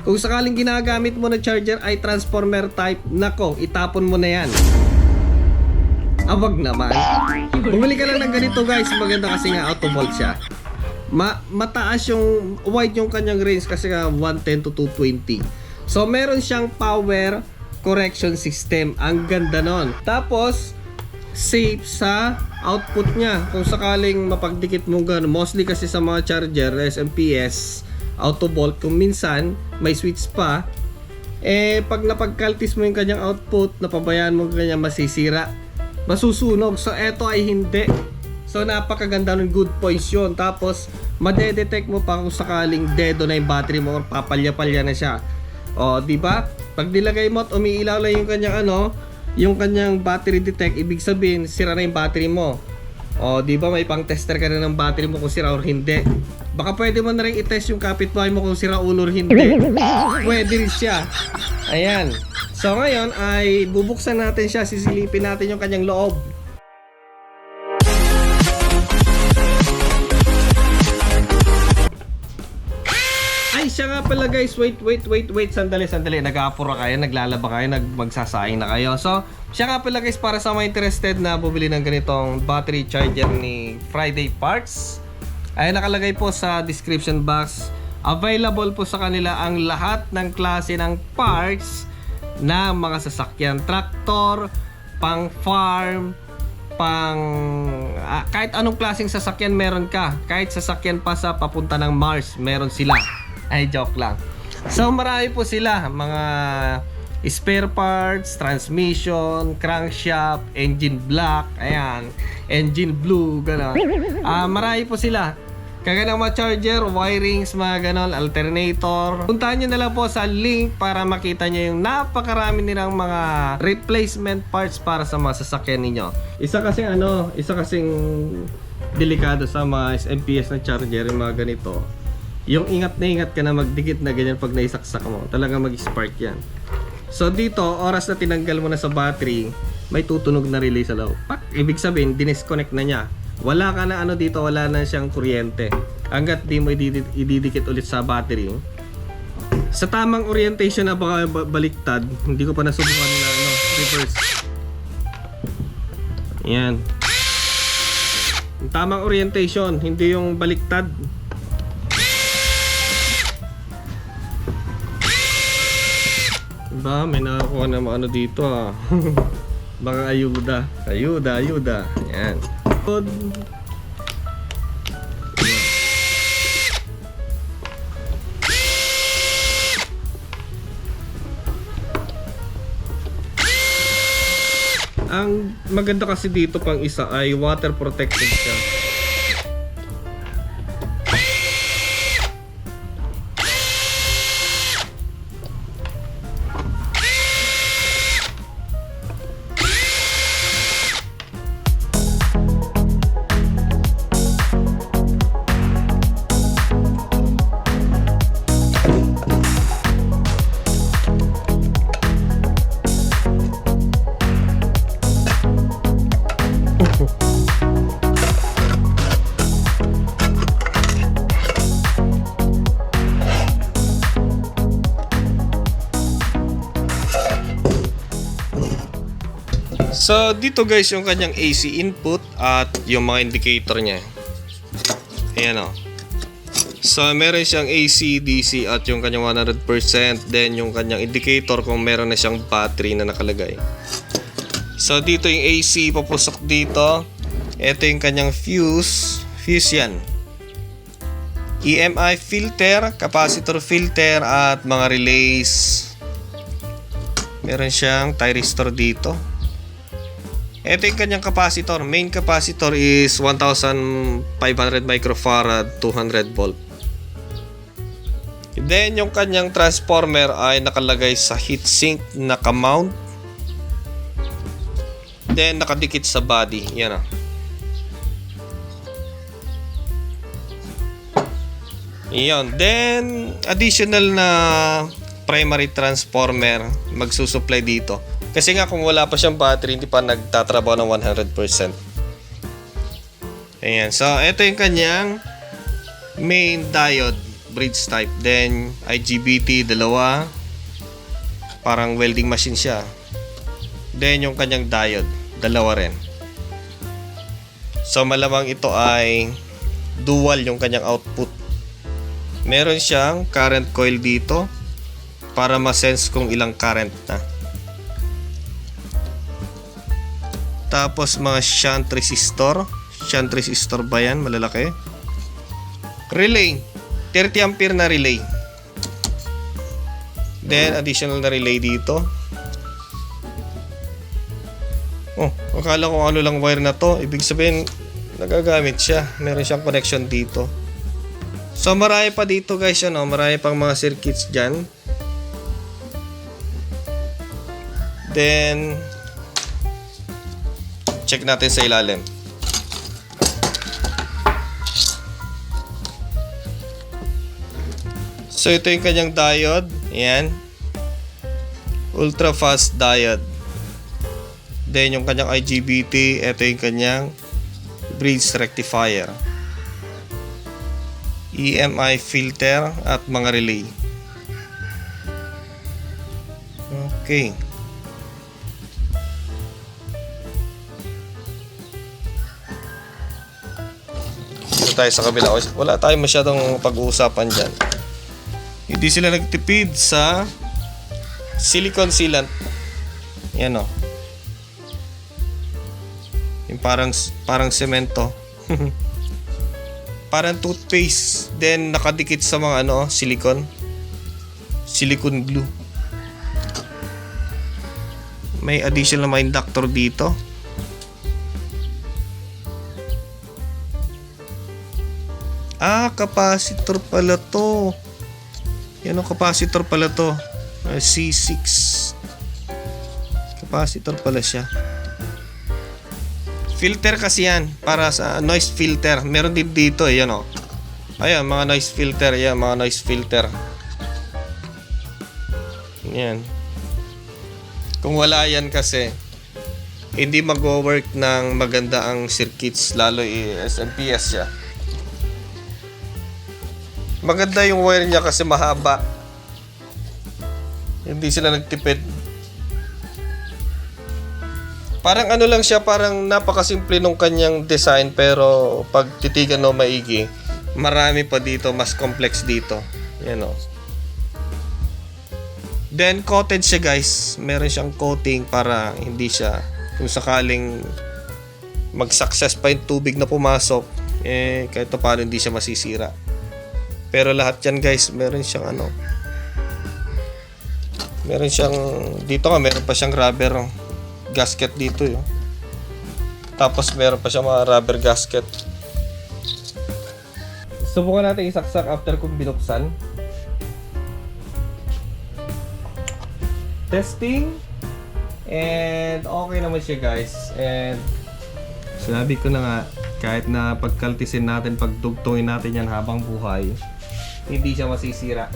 Kung sakaling ginagamit mo na charger ay transformer type, nako, itapon mo na yan. Awag naman. Bumili ka lang ng ganito guys, maganda kasi nga auto volt siya. Ma mataas yung wide yung kanyang range kasi nga 110 to 220. So meron siyang power correction system. Ang ganda nun. Tapos safe sa output niya. Kung sakaling mapagdikit mo gano'n, mostly kasi sa mga charger, SMPS, auto volt, kung minsan may switch pa, eh pag napagkaltis mo yung kanyang output, napabayaan mo kanya masisira, masusunog. So eto ay hindi. So napakaganda ng good points yun. Tapos madedetect mo pa kung sakaling dedo na yung battery mo or papalya-palya na siya. O, di ba? Pag nilagay mo at umiilaw lang yung kanyang ano, yung kanyang battery detect, ibig sabihin sira na yung battery mo. O, di ba may pang tester ka na ng battery mo kung sira or hindi. Baka pwede mo na rin i-test yung kapitbahay mo kung sira ulo or hindi. Pwede rin siya. Ayan. So ngayon ay bubuksan natin siya, sisilipin natin yung kanyang loob. Siya nga pala guys. Wait, wait, wait, wait. Sandali, sandali. Nag-aapura kayo, naglalaba kayo, nag magsasaing na kayo. So, siya nga pala guys para sa mga interested na bumili ng ganitong battery charger ni Friday Parts. Ay nakalagay po sa description box. Available po sa kanila ang lahat ng klase ng parts na mga sasakyan. Traktor, pang farm, pang ah, kahit anong klaseng sasakyan meron ka. Kahit sasakyan pa sa papunta ng Mars, meron sila. Ay, joke lang. So, marami po sila. Mga spare parts, transmission, crankshaft, engine block, ayan, engine blue, gano'n. Ah, marami po sila. Kaya ng mga charger, wirings, mga ganon, alternator. Puntahan nyo na lang po sa link para makita nyo yung napakarami nilang mga replacement parts para sa mga sasakyan ninyo. Isa kasing ano, isa kasing delikado sa mga MPS na charger, yung mga ganito. Yung ingat na ingat ka na magdikit na ganyan pag naisaksak mo. Talaga mag-spark yan. So dito, oras na tinanggal mo na sa battery, may tutunog na relay sa loob. Pak! Ibig sabihin, dinisconnect na niya. Wala ka na ano dito, wala na siyang kuryente. Hanggat di mo ididi- ididikit ulit sa battery. Sa tamang orientation na baka ba- baliktad, hindi ko pa nasubukan na ano, reverse. Yan. Yung tamang orientation, hindi yung baliktad. Diba? May nakakuha na mga ano dito ah. Mga ayuda. Ayuda, ayuda. Yan. Good. Ang maganda kasi dito pang isa ay water protected siya. So dito guys yung kanyang AC input at yung mga indicator niya. Ayan o. So meron siyang AC, DC at yung kanyang 100% then yung kanyang indicator kung meron na siyang battery na nakalagay. So dito yung AC papusok dito. Ito yung kanyang fuse. Fuse yan. EMI filter, capacitor filter at mga relays. Meron siyang thyristor dito. Ito yung kanyang capacitor. Main capacitor is 1500 microfarad, 200 volt. Then yung kanyang transformer ay nakalagay sa heatsink na mount Then nakadikit sa body. Yan ah. Iyon. Then additional na primary transformer magsusupply dito. Kasi nga kung wala pa siyang battery, hindi pa nagtatrabaho ng 100%. Ayan. So, ito yung kanyang main diode. bridge type. Then, IGBT, dalawa. Parang welding machine siya. Then, yung kanyang diode, dalawa rin. So, malamang ito ay dual yung kanyang output. Meron siyang current coil dito para ma-sense kung ilang current na. Tapos mga shunt resistor. Shunt resistor ba yan? Malalaki. Relay. 30 ampere na relay. Then additional na relay dito. Oh, akala ko ano lang wire na to. Ibig sabihin, nagagamit siya. Meron siyang connection dito. So marami pa dito guys, ano, marami pang mga circuits dyan. Then, check natin sa ilalim. So ito yung kanyang diode. Ayan. Ultra fast diode. Then yung kanyang IGBT, ito yung kanyang bridge rectifier. EMI filter at mga relay. Okay. Tayo sa kabila. Wala tayong masyadong pag-uusapan dyan. Hindi sila nagtipid sa silicone sealant. Yan o. Yung parang, parang semento. parang toothpaste. Then nakadikit sa mga ano, silicone. Silicone glue. May additional na inductor dito. Ah, capacitor pala to. Yan ang capacitor pala to. Ah, C6. Capacitor pala siya. Filter kasi yan. Para sa noise filter. Meron din dito eh. Yan o. Ayan, mga noise filter. Yan, mga noise filter. Yan. Kung wala yan kasi, hindi mag-work ng maganda ang circuits. Lalo i-SMPS siya. Maganda yung wire niya kasi mahaba. Hindi sila nagtipid. Parang ano lang siya, parang napakasimple nung kanyang design pero pag titigan mo maigi, marami pa dito, mas complex dito. Yan o. Then coated siya guys. Meron siyang coating para hindi siya kung sakaling mag-success pa yung tubig na pumasok, eh kahit pa paano hindi siya masisira. Pero lahat yan guys, meron siyang ano. Meron siyang dito nga meron pa siyang rubber gasket dito yo. Tapos meron pa siyang mga rubber gasket. Subukan natin isaksak after kung binuksan. Testing. And okay naman siya guys. And sinabi ko na nga, kahit na pagkaltisin natin, pagdugtungin natin yan habang buhay, hindi siya masisira.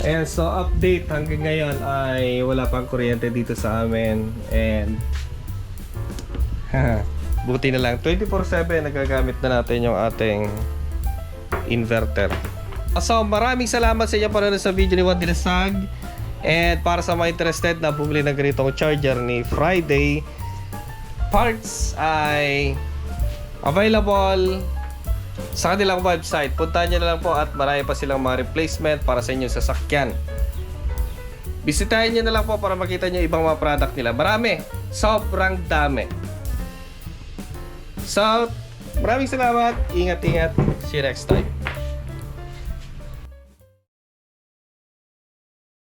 Ayan, so update hanggang ngayon ay wala pang kuryente dito sa amin and buti na lang 24/7 nagagamit na natin yung ating inverter. So maraming salamat sa inyo para sa video ni Juan and para sa mga interested na bumili ng ganitong charger ni Friday parts ay available sa kanilang website. Puntahan nyo na lang po at marami pa silang mga replacement para sa inyong sasakyan. Bisitahin nyo na lang po para makita nyo ibang mga product nila. Marami. Sobrang dami. So, maraming salamat. Ingat-ingat. See you next time.